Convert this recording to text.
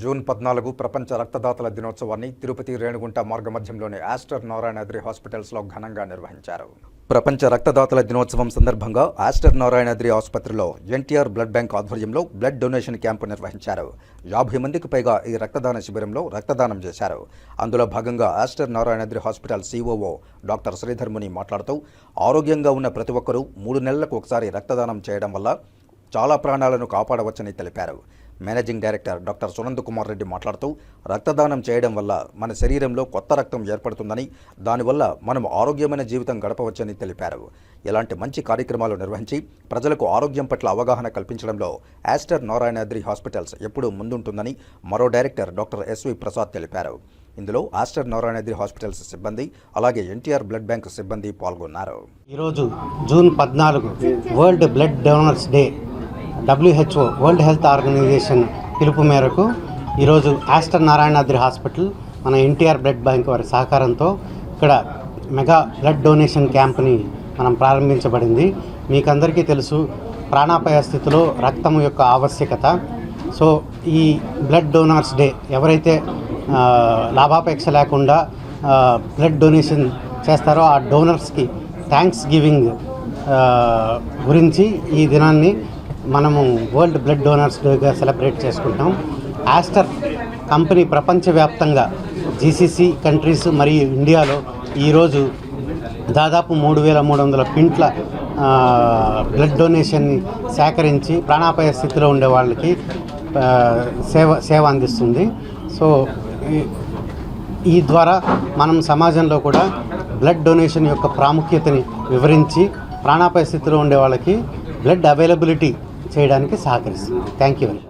June పద్నాలుగు ప్రపంచ రక్తదాతల దినోత్సవాన్ని తిరుపతి రేణుగుంట మార్గమధ్యంలోని ఆస్టర్ నారాయణాద్రి హాస్పిటల్స్లో ఘనంగా నిర్వహించారు. ప్రపంచ రక్తదాతల దినోత్సవం సందర్భంగా ఆస్టర్ నారాయణాద్రి ఆసుపత్రిలో ఎన్టీఆర్ బ్లడ్ బ్యాంక్ ఆధ్వర్యంలో బ్లడ్ డొనేషన్ క్యాంపు నిర్వహించారు. యాభై మందికి పైగా ఈ రక్తదాన శిబిరంలో రక్తదానం చేశారు. అందులో భాగంగా Aster Narayanadri hospital COO doctor Sridharmuni మాట్లాడుతూ ఆరోగ్యంగా ఉన్న ప్రతి ఒక్కరూ మూడు నెలలకు ఒకసారి రక్తదానం చేయడం వల్ల చాలా ప్రాణాలను కాపాడవచ్చని తెలిపారు. Managing director doctor Sunand Kumar Reddy మాట్లాడుతూ రక్తదానం చేయడం వల్ల మన శరీరంలో కొత్త రక్తం ఏర్పడుతుందని దానివల్ల మనం ఆరోగ్యమైన జీవితం గడపవచ్చని తెలిపారు. ఇలాంటి మంచి కార్యక్రమాలు నిర్వహించి ప్రజలకు ఆరోగ్యం పట్ల అవగాహన కల్పించడంలో ఆస్టర్ నారాయణాద్రి హాస్పిటల్స్ ఎప్పుడూ ముందుంటుందని మరో డైరెక్టర్ డాక్టర్ ఎస్వి ప్రసాద్ తెలిపారు. ఇందులో ఆస్టర్ నారాయణాద్రి హాస్పిటల్స్ సిబ్బంది అలాగే ఎన్టీఆర్ బ్లడ్ బ్యాంక్ సిబ్బంది పాల్గొన్నారు. ఈరోజు జూన్ పద్నాలుగు world blood donors day. WHO world health organization పిలుపు మేరకు ఈరోజు ఆస్టర్ నారాయణాద్రి హాస్పిటల్ మన ఎన్టీఆర్ బ్లడ్ బ్యాంక్ వారి సహకారంతో ఇక్కడ మెగా బ్లడ్ డొనేషన్ క్యాంప్ని మనం ప్రారంభించబడింది. మీకందరికీ తెలుసు ప్రాణాపాయ స్థితిలో రక్తం యొక్క ఆవశ్యకత. సో ఈ బ్లడ్ డోనర్స్ డే ఎవరైతే లాభాపేక్ష లేకుండా బ్లడ్ డొనేషన్ చేస్తారో ఆ డోనర్స్కి థ్యాంక్స్ గివింగ్ గురించి ఈ దినాన్ని మనము వరల్డ్ బ్లడ్ డోనర్స్ డేగా సెలబ్రేట్ చేసుకుంటాం. ఆస్టర్ కంపెనీ ప్రపంచవ్యాప్తంగా జీసీసీ కంట్రీస్ మరియు ఇండియాలో ఈరోజు దాదాపు మూడు వేల మూడు వందల పింట్ల బ్లడ్ డొనేషన్ని సేకరించి ప్రాణాపాయ స్థితిలో ఉండే వాళ్ళకి సేవ సేవ అందిస్తుంది. సో ఈ ద్వారా మనం సమాజంలో కూడా బ్లడ్ డొనేషన్ యొక్క ప్రాముఖ్యతని వివరించి ప్రాణాపాయ స్థితిలో ఉండే వాళ్ళకి బ్లడ్ అవైలబిలిటీ చేయడానికి సహకరిస్తుంది. Thank you very